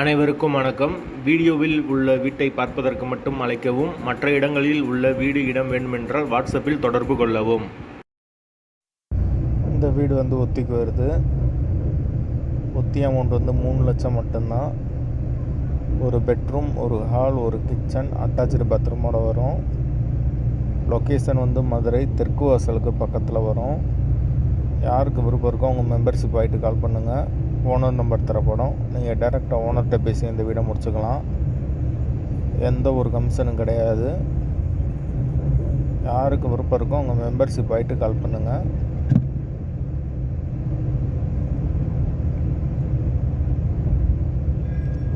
அனைவருக்கும் வணக்கம். வீடியோவில் உள்ள வீட்டை பார்ப்பதற்கு மட்டும் அழைக்கவும் மற்ற இடங்களில் உள்ள வீடு இடம் வேண்டுமென்றால் வாட்ஸ்அப்பில் தொடர்பு கொள்ளவும். இந்த வீடு வந்து ஒத்திக்கு வருது. ஒத்தி அமௌண்ட் வந்து மூணு லட்சம் மட்டும்தான். ஒரு பெட்ரூம் ஒரு ஹால் ஒரு கிச்சன் அட்டாச்சு பாத்ரூமோடு வரும். லொக்கேஷன் வந்து மதுரை தெற்கு வாசலுக்கு பக்கத்தில் வரும். யாருக்கு விருப்பம் இருக்கோ அவங்க மெம்பர்ஷிப் ஆகிட்டு கால் பண்ணுங்கள் ஓனர் நம்பர் தரப்படும். நீங்கள் டேரெக்டாக ஓனர்கிட்ட பேசி இந்த வீடை முடிச்சுக்கலாம். எந்த ஒரு கமிஷனும் கிடையாது. யாருக்கு விருப்பம் இருக்கோ உங்கள் மெம்பர்ஷிப் ஆகிட்டு கால் பண்ணுங்கள்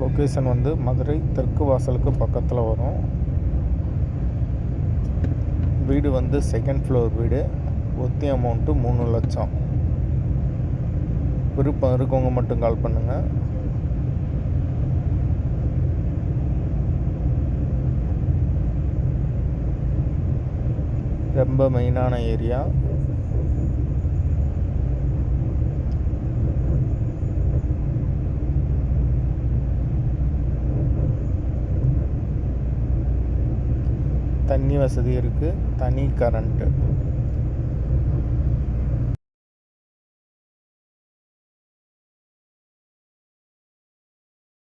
லொக்கேஷன் வந்து மதுரை தெற்கு வாசலுக்கு பக்கத்தில் வரும். வீடு வந்து செகண்ட் ஃப்ளோர் வீடு. ஒத்தி அமௌண்ட்டு மூணு லட்சம். விருப்பம் இருக்கவங்க மட்டும் கால் பண்ணுங்கள் ரொம்ப மெயினான ஏரியா. தண்ணி வசதி இருக்குது தனி கரண்ட்டு